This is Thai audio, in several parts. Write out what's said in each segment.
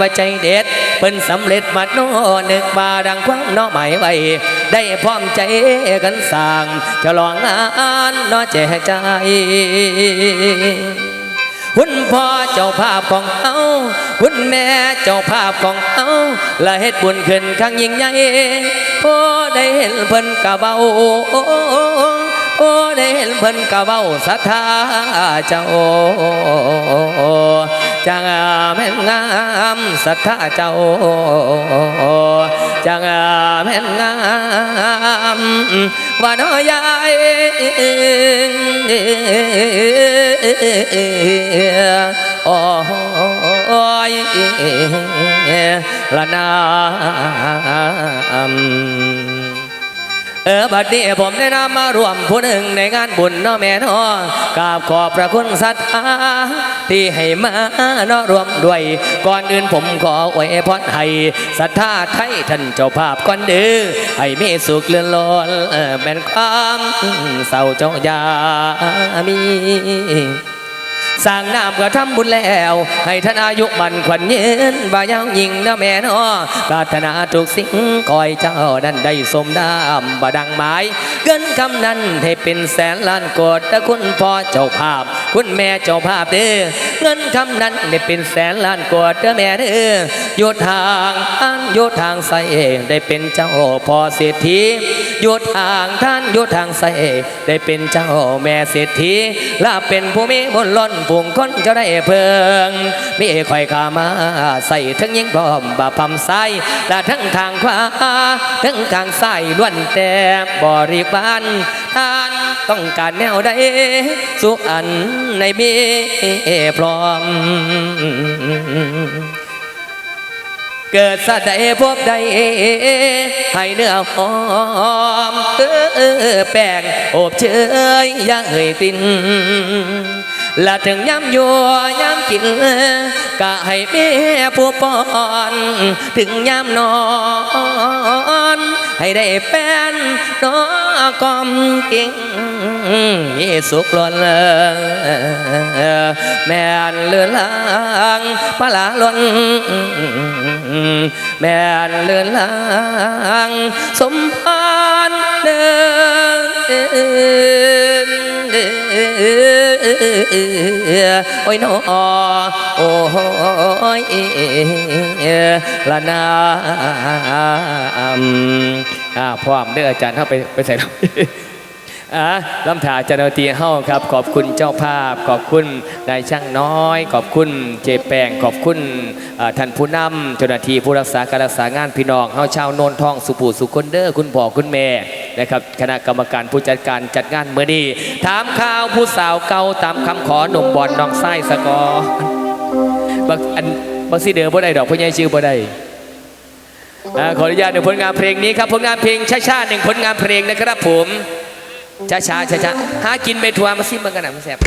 ว่าใจเด็ดเพิ่นสำเร็จมาโนนึกมาดังความน้อหมายไว้ ได้พร้อมใจกันสร้างจะลองงานเน้อแจใจคุณพ่อเจ้าภาพของเอาคุณแม่เจ้าภาพของเอาและเฮ็ดบุญขึ้นครั้งยิ่งใหญ่โอ้ได้เห็นเพิ่นกะเบาโอ้ได้เห็นเพิ่นกะเบาศรัทธาเจ้า จังแม่นงามศรัทธาเจ้าจังแม่นงามว่าน้อยายโอ้ยละนาม เออบัดนี้ผมได้นำมารวมผู้หนึ่งในงานบุญเนาะแม่เนาะกราบขอบพระคุณศรัทธาที่ให้มาเนาะรวมด้วย ก่อนอื่นผมขออวยพรให้ศรัทธาไทยท่านเจ้าภาพก่อนเด้อให้มีสุขเลื่อนลอยเออเป็นความเศร้าเจ้ายามี สร้างน้ำก็ทำบุญแล้ว ให้ท่านอายุมันขวัญยืนบ่ายาวยิงนะแม่นอปรารถนาทุกสิ่งคอยเจ้านั้นได้สมดามบ่ดังหมายเกินคำนั้นให้เป็นแสนล้านกดแต่คุณพ่อเจ้าภาพ คุณแม่เจ้าภาพเด้อเงินคำนั้นได้เป็นแสนล้านกดเด้อแม่เด้ออยู่ทางอันยู่ทางใส่ได้เป็นเจ้าพ่อเศรษฐี อยู่ทางท่านอยู่ทางใส่ได้เป็นเจ้าแม่เศรษฐีลาเป็นผู้มีบุญล้นปุ่งคนจะได้เพิงมีข่อยขามาใส่ทั้งยิงพร้อมบาพำไส้และทั้งทางขวาทั้งทางซ้ายล้วนแต่บริบาลท่านต้องการแนวใดสุอันในมีพร้อม เกิดสะใดพบใดให้เนื้อหอมเออแป้งอบเชยย่างเอ่ยตินและถึงย้ำยัวย้ำกินก็ให้แม่ผู้ป้อน ถึงย้ำนอน ให้ได้แป้นนอกอมกิ่งมีสุขล้น แม่นเลือนลางพลาล้นแม่นเลือนลางสมพานเดินโอ้ยนอโอ้ยละนามอ่าพร้อมเด้ออาจารย์เข้าไปไปใส่ อะลำถาจันทีเฮ้าครับ ขอบคุณเจ้าภาพ ขอบคุณนายช่างน้อย ขอบคุณเจแปงขอบคุณท่านผู้นำเจ้าหน้าที่ผู้รักษาการรักษางานพี่น้องเฮ้าชาวโนนทองสุภูสุคนเดอร์คุณพ่อคุณแม่นะครับคณะกรรมการผู้จัดการจัดงานเมื่อนี้ถามข่าวผู้สาวเก่าตามคำขอหนุ่มบอลน้องไส้สกอบักอันบักซีเดอร์บ่ได้ดอกพ่อใหญ่ชื่อบ่ได้อ่าขออนุญาตในผลงานเพลงนี้ครับผลงานเพลงช้าหนึ่งผลงานเพลงนะครับผม ช้าช้าช้าช้าหากินไปทัวร์มาซิมันกันนะมันแซ่บ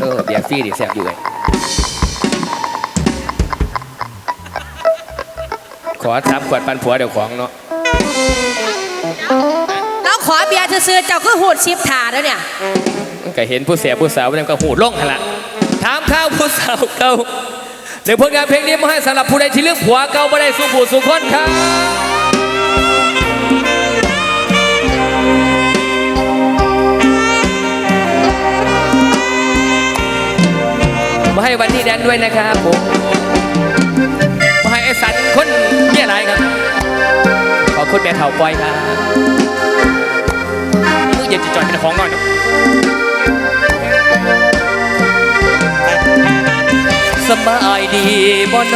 เออเบียร์ฟรีดิแซ่บอยู่เลยขอทับขวดปันผัวเดี๋ยวของเนาะแล้วขอเบียร์ซื้อๆเจ้าคือหูดชิปถาแล้วเนี่ยมันก็เห็นผู้เสียผู้สาวมันก็หูล่งหั่นละถามข้าวผู้สาวเก่า เดี๋ยวผลงานเพลงนี้มาให้สำหรับผู้ใดที่เลือกผัวเก่าไม่ได้สู้ผู้สู้คนครับมาให้วันนี้แดนด้วยนะครับผมมาให้ไอ้สันคนเยี่ยไรครับ ขอคุณแม่เถ่าปอยครับมือเย็นจะจอยเป็นของหน่อยนะ บายดีบ่น